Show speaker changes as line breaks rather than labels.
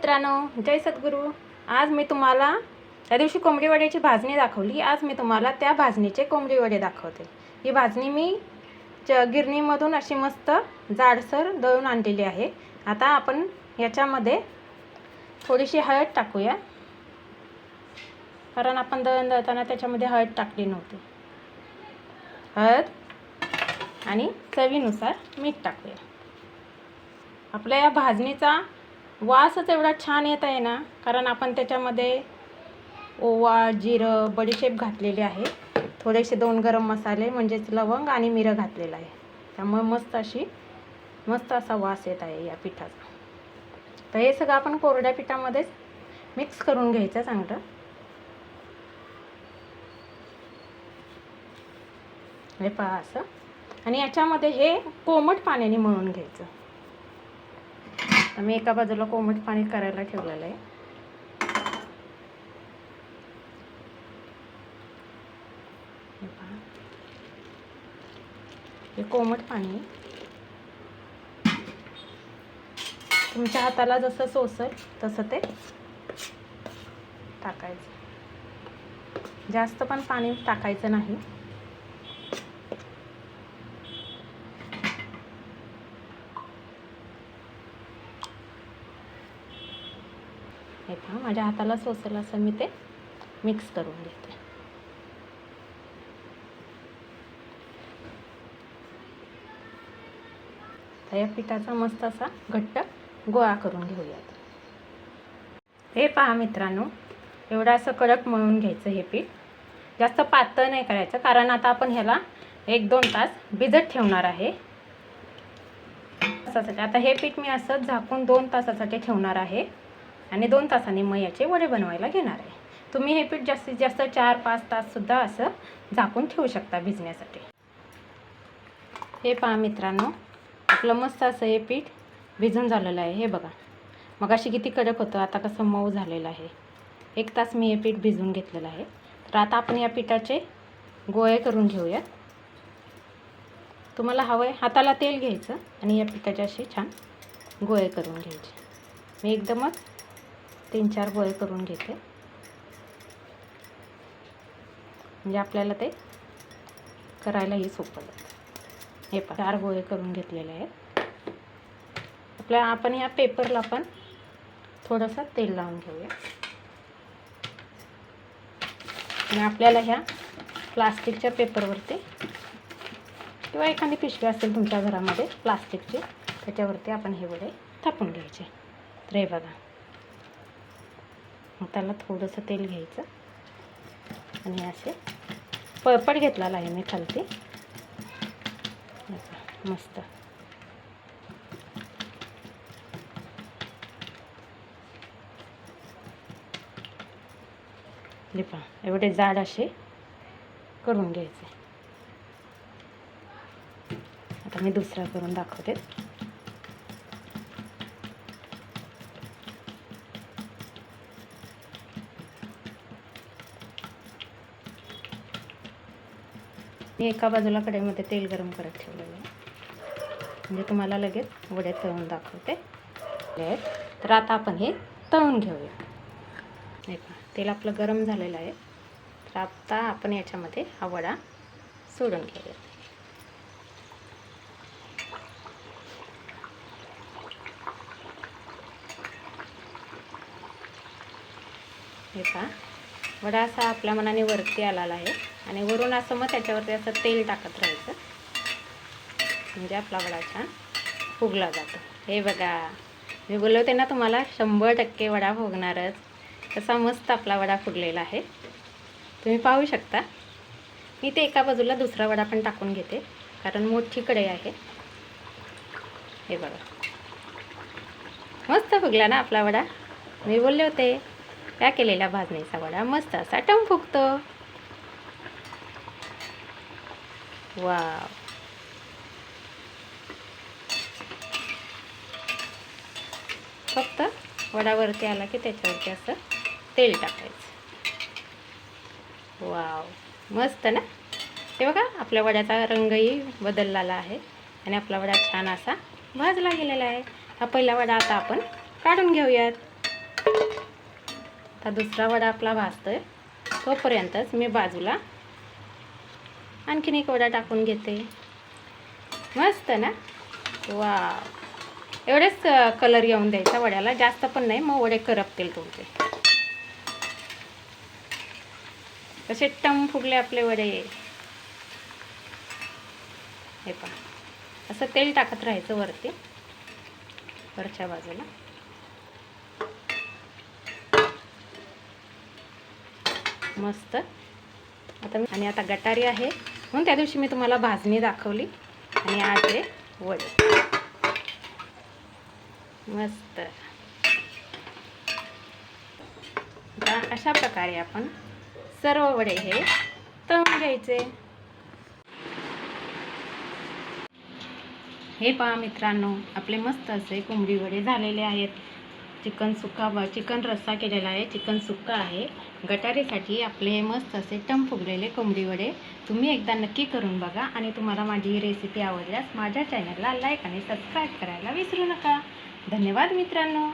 मित्रांनो जय सद्गुरू. आज मी तुम्हाला त्या दिवशी कोंबडी वड्याची भाजणी दाखवली. आज मी तुम्हाला त्या भाजणीचे कोंबडी वडे दाखवते. ही भाजणी मी च गिरणीमधून अशी मस्त जाडसर दळून आणलेली आहे. आता आपण याच्यामध्ये थोडीशी हळद टाकूया. कारण आपण दळण दळताना त्याच्यामध्ये हळद टाकली नव्हती. हळद आणि चवीनुसार मीठ टाकूया. आपल्या या भाजणीचा वासच एवढा छान येत आहे ना कारण आपण त्याच्यामध्ये ओवा जिरं बडीशेप घातलेली आहे. थोडेसे दोन गरम मसाले म्हणजेच लवंग आणि मिरं घातलेलं आहे. त्यामुळे मस्त अशी मस्त असा वास येत आहे या पिठाचा. तर हे सगळं आपण कोरड्या पिठामध्येच मिक्स करून घ्यायचं चांगलं. हे पहा असं. आणि याच्यामध्ये हे कोमट पाण्याने मळून घ्यायचं. मी एका बाजूला कोमट पाणी करायला ठेवलेलं आहे. हे कोमट पाणी. आहे. तुमच्या हाताला जसं सोसल तसं ते टाकायचं. जास्त पण पाणी टाकायचं नाही. हे पहा माझ्या हाताला सोसेल असं मी ते मिक्स करून घेते. तर या पिठाचा मस्त असा घट्ट गोळा करून घेऊयात. हे पहा मित्रांनो एवढं असं कडक मळून घ्यायचं हे पीठ. जास्त पातळ नाही करायचं कारण आता आपण ह्याला एक दोन तास भिजत ठेवणार आहे. तासासाठी आता हे पीठ मी असं झाकून दोन तासासाठी ठेवणार आहे. आणि दोन तासांनी मग याचे वडे बनवायला घेणार आहे. तुम्ही हे पीठ जास्तीत जास्त चार पाच ताससुद्धा असं झाकून ठेवू शकता भिजण्यासाठी. हे पहा मित्रांनो आपलं मस्त असं हे पीठ भिजून झालेलं आहे. हे बघा मग अशी किती कडक होतं आता कसं मऊ झालेलं आहे. एक तास मी हे पीठ भिजवून घेतलेलं आहे. तर आता आपण या पिठाचे गोळे करून घेऊयात. तुम्हाला हवं आहे हाताला तेल घ्यायचं आणि या पिठाचे असे छान गोळे करून घ्यायचे. मी एकदमच तीन चार गोळे करून घेते. म्हणजे आपल्याला ते करायलाही सोपं जातं. हे पण चार गोळे करून घेतलेले आहेत. आपल्या आपण या पेपरला पण थोडंसं तेल लावून घेऊया. आणि आपल्याला ह्या प्लास्टिकच्या पेपरवरती किंवा एखादी पिशवी असेल तुमच्या घरामध्ये प्लास्टिकची त्याच्यावरती आपण हे वडे थापून घ्यायचे. तर हे बघा. त्याला थोडंसं तेल घ्यायचं. आणि असे पळपट घेतलेला आहे मी खालती. मस्त. हे पहा एवढे जाड असे करून घ्यायचे. आता मी दुसरा करून दाखवते. मी एका बाजूला कढईमध्ये तेल गरम करत ठेवलेलं आहे. म्हणजे तुम्हाला लगेच वडे तळून दाखवते. तर आता आपण हे तळून घेऊया. हे तेल आपलं गरम झालेलं आहे. तर आता आपण याच्यामध्ये हा वडा सोडून घेऊया. हे पहा वडा असा आपल्या मनाने वरती आलेला आहे. आणि वरून असं मग त्याच्यावरती असं तेल टाकत राहायचं. म्हणजे आपला वडा छान फुगला जातो. हे बघा. मी बोलले होते ना तुम्हाला शंभर टक्के वडा फुगणारच. कसा मस्त आपला वडा फुगलेला आहे. तुम्ही पाहू शकता. मी ते एका बाजूला दुसरा वडा पण टाकून घेते. कारण मोठी कढई आहे. हे बघा. मस्त फुगला ना आपला वडा. मी बोलले होते त्या केलेल्या भाजणीचा वडा मस्त असा टम फुगतो वाव. फक्त वडावरती आला की त्याच्यावरती असं तेल टाकायचं. वाव. मस्त ना? ते बघा आपल्या वड्याचा रंगही बदललेला आहे आणि आपला वडा छान असा भाजला गेलेला आहे. हा पहिला वडा आता आपण काढून घेऊयात. आता दुसरा वडा आपला भाजतो आहे तोपर्यंतच मी बाजूला आणखीन एक वडा टाकून घेते. मस्त ना? वा एवढेच कलर येऊन द्यायचा वड्याला. जास्त पण नाही मग वडे करपतील तुमचे. कसे टम फुगले आपले वडे. हे पहा. असं तेल टाकत राहायचं वरती. वरच्या बाजूला. मस्त. आता आणि आता गटारी आहे. म्हणून त्या दिवशी मी तुम्हाला भाजणी दाखवली. आणि आज आहे वडे. मस्त. आता अशा प्रकारे आपण सर्व वडे हे तळून घ्यायचे. हे पहा मित्रांनो आपले मस्त असे कोंबडी वडे झालेले आहेत. चिकन सुका चिकन रस्सा केलेला आहे. चिकन सुक्का आहे. गटारीसाठी आपले मस्त असे टम फुगलेले कोंबडी वडे तुम्ही एकदा नक्की करून बघा आणि तुम्हाला माझी ही रेसिपी आवडल्यास माझ्या चॅनलला लाईक आणि सबस्क्राईब करायला विसरू नका. धन्यवाद मित्रांनो.